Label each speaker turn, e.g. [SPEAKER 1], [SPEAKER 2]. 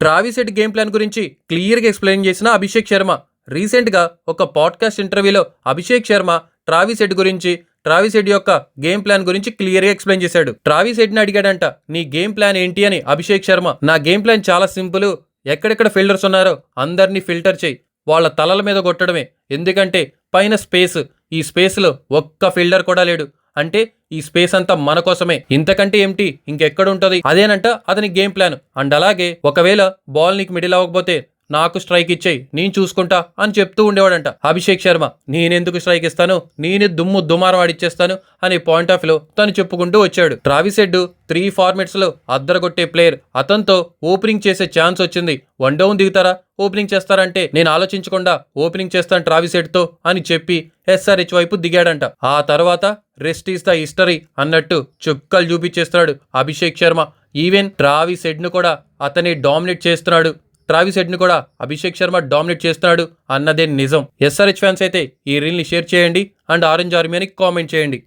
[SPEAKER 1] ట్రావిసెట్ game plan గురించి క్లియర్గా explain చేసిన అభిషేక్ శర్మ. రీసెంట్గా ఒక పాడ్కాస్ట్ ఇంటర్వ్యూలో అభిషేక్ శర్మ ట్రావిసెట్ గురించి ట్రావిసెడ్ యొక్క గేమ్ ప్లాన్ గురించి క్లియర్గా ఎక్స్ప్లెయిన్ చేశాడు. ట్రావిస్ హెడ్ని అడిగాడంట నీ గేమ్ ప్లాన్ ఏంటి? అని అభిషేక్ శర్మ. నా గేమ్ ప్లాన్ చాలా సింపుల్. ఎక్కడెక్కడ ఫిల్టర్స్ ఉన్నారో అందరినీ ఫిల్టర్ చేయి. వాళ్ళ తలల మీద కొట్టడమే. ఎందుకంటే పైన స్పేస్. ఈ స్పేస్లో ఒక్క ఫిల్డర్ కూడా లేడు. అంటే ఈ స్పేస్ అంతా మన కోసమే. ఇంతకంటే ఏమిటి? ఇంకెక్కడ ఉంటది అదేనంట అతని గేమ్ ప్లాన్. అండ్ అలాగే ఒకవేళ బాల్ నీకు మిడిల్ అవ్వకపోతే నాకు స్ట్రైక్ ఇచ్చేయి నేను చూసుకుంటా అని చెప్తూ ఉండేవాడంట. అభిషేక్ శర్మ నేనెందుకు స్ట్రైక్ ఇస్తాను? నేనే దుమ్ము దుమారం ఆడిచ్చేస్తాను అనే పాయింట్ ఆఫ్లో తను చెప్పుకుంటూ వచ్చాడు. ట్రావిస్ హెడ్ త్రీ ఫార్మెట్స్లో అద్దరగొట్టే ప్లేయర్. అతనితో ఓపెనింగ్ చేసే ఛాన్స్ వచ్చింది. వన్ డౌన్ దిగుతారా? ఓపెనింగ్ చేస్తారంటే నేను ఆలోచించకుండా ఓపెనింగ్ చేస్తాను ట్రావిస్ హెడ్తో అని చెప్పి ఎస్ఆర్హెచ్ వైపు దిగాడంట. ఆ తర్వాత రెస్ట్ ఈస్ ద హిస్టరీ అన్నట్టు చుక్కలు చూపించేస్తున్నాడు అభిషేక్ శర్మ. ఈవెన్ ట్రావిస్ హెడ్ను కూడా అతని డామినేట్ చేస్తున్నాడు. ట్రావిస్ హెడ్ని కూడా అభిషేక్ శర్మ డామినేట్ చేస్తున్నాడు అన్నదే నిజం. ఎస్ఆర్హెచ్ ఫ్యాన్స్ అయితే ఈ రీల్ని షేర్ చేయండి అండ్ ఆరెంజ్ ఆర్మీ అని కామెంట్ చేయండి.